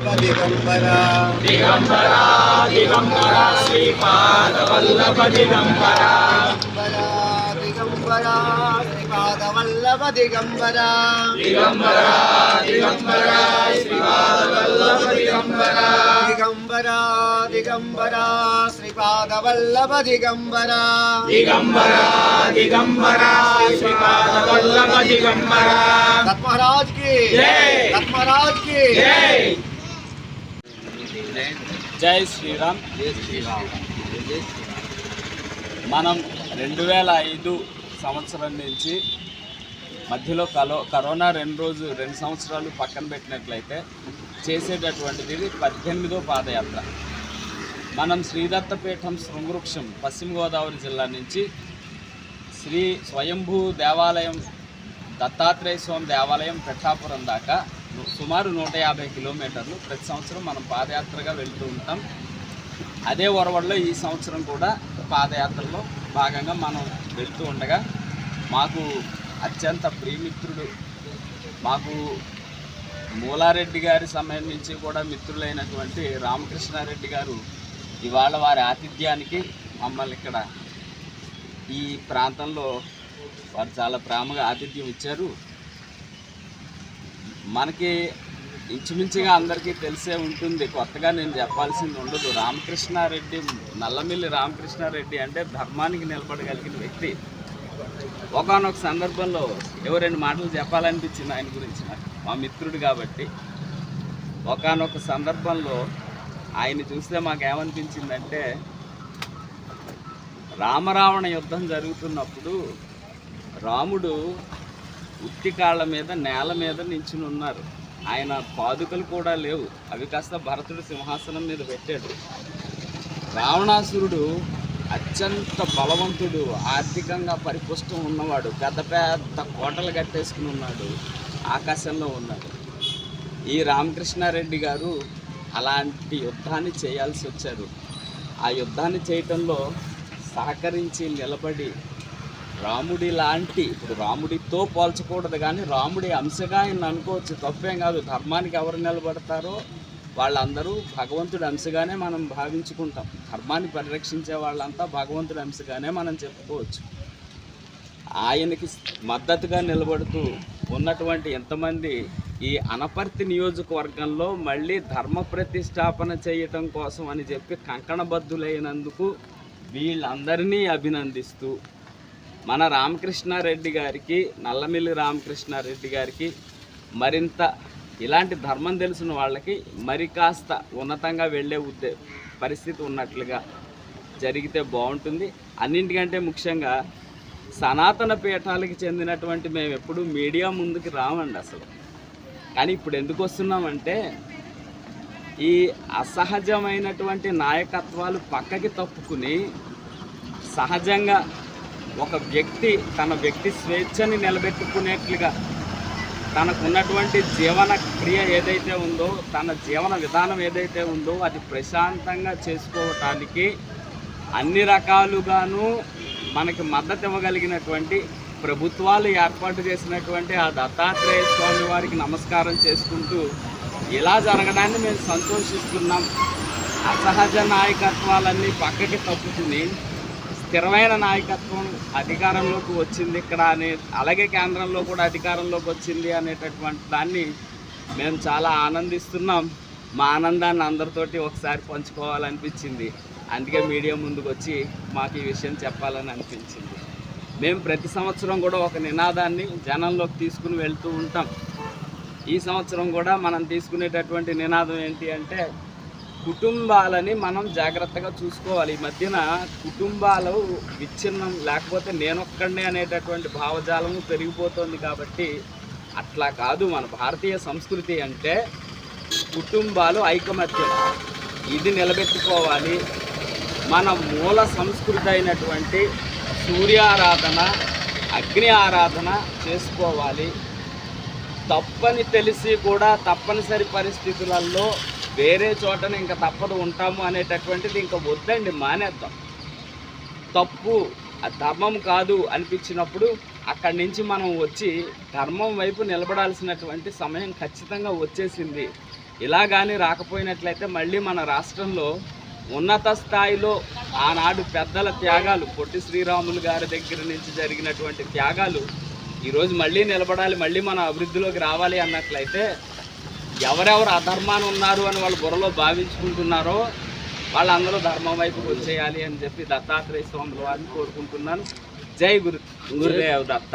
దిగంబర దిగంబర దిగంబర శ్రీపాద వల్లభ దిగంబర. దిగంబర శ్రీపాద వల్లభ దిగంబర దిగంబర దిగంబర శ్రీపాద వల్లభ దిగంబర. దిగంబర దిగంబర శ్రీపాద వల్లభ దిగంబర దిగంబర దిగంబర శ్రీపాద వల్లభ దిగంబర దత్మరాజ్కి జై. దత్మరాజ్కి. జై జై శ్రీరామ్. మనం రెండు వేల ఐదు సంవత్సరం నుంచి మధ్యలో కలో కరోనా రెండు రోజు రెండు సంవత్సరాలు పక్కన పెట్టినట్లయితే చేసేటటువంటిది పద్దెనిమిదో పాదయాత్ర. మనం శ్రీదత్తపీఠం శృంగవృక్షం పశ్చిమ గోదావరి జిల్లా నుంచి శ్రీ స్వయంభూ దేవాలయం దత్తాత్రేయ స్వామి దేవాలయం పెట్టాపురం దాకా సుమారు నూట యాభై కిలోమీటర్లు ప్రతి సంవత్సరం మనం పాదయాత్రగా వెళ్తూ ఉంటాం. అదే ఒరవడిలో ఈ సంవత్సరం కూడా పాదయాత్రలో భాగంగా మనం వెళ్తూ ఉండగా మాకు అత్యంత ప్రియమిత్రుడు మాకు మూలారెడ్డి గారి సమయం నుంచి కూడా మిత్రులైనటువంటి రామకృష్ణారెడ్డి గారు ఇవాళ వారి ఆతిథ్యానికి మమ్మల్ని ఇక్కడ ఈ ప్రాంతంలో వారు చాలా ప్రేమగా ఆతిథ్యం ఇచ్చారు. మనకి ఇంచుమించుగా అందరికీ తెలిసే ఉంటుంది. కొత్తగా నేను చెప్పాల్సింది ఉండదు. రామకృష్ణారెడ్డి నల్లమిల్లి రామకృష్ణారెడ్డి అంటే ధర్మానికి నిలబడగలిగిన వ్యక్తి. ఒకనొక సందర్భంలో ఏవో రెండు మాటలు చెప్పాలనిపించింది ఆయన గురించి నాకు. మా మిత్రుడు కాబట్టి. ఒకనొక సందర్భంలో ఆయన చూస్తే మాకేమనిపించిందంటే రామరావణ యుద్ధం జరుగుతున్నప్పుడు రాముడు ఉత్తి కాళ్ళ మీద నేల మీద నించుని ఉన్నారు. ఆయన పాదుకలు కూడా లేవు. అవి కాస్త భరతుడు సింహాసనం మీద పెట్టాడు. రావణాసురుడు అత్యంత బలవంతుడు ఆర్థికంగా పరిపుష్టం ఉన్నవాడు పెద్ద పెద్ద కోటలు కట్టేసుకుని ఉన్నాడు ఆకాశంలో ఉన్నాడు. ఈ రామకృష్ణారెడ్డి గారు అలాంటి యుద్ధాన్ని చేయాల్సి వచ్చారు. ఆ యుద్ధాన్ని చేయటంలో సహకరించి నిలబడి రాముడి లాంటి ఇప్పుడు రాముడితో పోల్చకూడదు కానీ రాముడి అంశగా ఆయన అనుకోవచ్చు. తప్పేం కాదు. ధర్మానికి ఎవరు నిలబడతారో వాళ్ళందరూ భగవంతుడి అంశగానే మనం భావించుకుంటాం. ధర్మాన్ని పరిరక్షించే వాళ్ళంతా భగవంతుడి అంశగానే మనం చెప్పుకోవచ్చు. ఆయనకి మద్దతుగా నిలబడుతూ ఉన్నటువంటి ఎంతమంది ఈ అనపర్తి నియోజకవర్గంలో మళ్ళీ ధర్మ ప్రతిష్టాపన చేయటం కోసం అని చెప్పి కంకణబద్ధులైనందుకు వీళ్ళందరినీ అభినందిస్తూ మన రామకృష్ణారెడ్డి గారికి నల్లమిల్లి రామకృష్ణారెడ్డి గారికి మరింత ఇలాంటి ధర్మం తెలిసిన వాళ్ళకి మరి కాస్త ఉన్నతంగా వెళ్ళే ఉద్దే పరిస్థితి ఉన్నట్లుగా జరిగితే బాగుంటుంది. అన్నింటికంటే ముఖ్యంగా సనాతన పీఠాలకి చెందినటువంటి మేము ఎప్పుడు మీడియా ముందుకు రామండి అసలు. కానీ ఇప్పుడు ఎందుకు వస్తున్నామంటే ఈ అసహజమైనటువంటి నాయకత్వాలు పక్కకి తప్పుకుని సహజంగా ఒక వ్యక్తి తన వ్యక్తి స్వేచ్ఛని నిలబెట్టుకునేట్లుగా తనకున్నటువంటి జీవన క్రియ ఏదైతే ఉందో తన జీవన విధానం ఏదైతే ఉందో అది ప్రశాంతంగా చేసుకోవటానికి అన్ని రకాలుగాను మనకి మద్దతు ఇవ్వగలిగినటువంటి ప్రభుత్వాలు ఏర్పాటు చేసినటువంటి ఆ దత్తాత్రేయ స్వామి వారికి నమస్కారం చేసుకుంటూ ఇలా జరగడాన్ని మేము సంతోషిస్తున్నాం. అసహజ నాయకత్వాలన్నీ పక్కకి తప్పుకుని స్థిరమైన నాయకత్వం అధికారంలోకి వచ్చింది ఇక్కడ అనే అలాగే కేంద్రంలో కూడా అధికారంలోకి వచ్చింది అనేటటువంటి దాన్ని మేము చాలా ఆనందిస్తున్నాం. మా ఆనందాన్ని అందరితోటి ఒకసారి పంచుకోవాలనిపించింది. అందుకే మీడియా ముందుకు వచ్చి మాకు ఈ విషయం చెప్పాలని అనిపించింది. మేము ప్రతి సంవత్సరం కూడా ఒక నినాదాన్ని జనంలోకి తీసుకుని వెళ్తూ ఉంటాం. ఈ సంవత్సరం కూడా మనం తీసుకునేటటువంటి నినాదం ఏంటి అంటే కుటుంబాలని మనం జాగ్రత్తగా చూసుకోవాలి. ఈ మధ్యన కుటుంబాలు విచ్ఛిన్నం లేకపోతే నేనొక్కడే అనేటటువంటి భావజాలము పెరిగిపోతుంది కాబట్టి అట్లా కాదు. మన భారతీయ సంస్కృతి అంటే కుటుంబాలు ఐకమత్యం. ఇది నిలబెట్టుకోవాలి. మన మూల సంస్కృతి అయినటువంటి సూర్యారాధన అగ్ని ఆరాధన చేసుకోవాలి. తప్పని తెలిసి కూడా తప్పనిసరి పరిస్థితులలో వేరే చోటన ఇంకా తప్పదు ఉంటాము అనేటటువంటిది ఇంకా వద్దండి మానేద్దాం. తప్పు ధర్మం కాదు అనిపించినప్పుడు అక్కడి నుంచి మనం వచ్చి ధర్మం వైపు నిలబడాల్సినటువంటి సమయం ఖచ్చితంగా వచ్చేసింది. ఇలా కానీ రాకపోయినట్లయితే మళ్ళీ మన రాష్ట్రంలో ఉన్నత స్థాయిలో ఆనాడు పెద్దల త్యాగాలు పొట్టి శ్రీరాములు గారి దగ్గర నుంచి జరిగినటువంటి త్యాగాలు ఈరోజు మళ్ళీ నిలబడాలి మళ్ళీ మన అభివృద్ధిలోకి రావాలి అన్నట్లయితే ఎవరెవరు అధర్మాన్ని ఉన్నారు అని వాళ్ళు బుర్రలో భావించుకుంటున్నారో వాళ్ళందరూ ధర్మం వైపుకి వచ్చేయాలి అని చెప్పి దత్తాత్రేయ స్వాముల వారిని కోరుకుంటున్నాను. జై గురు గురుదేవ్ దత్త.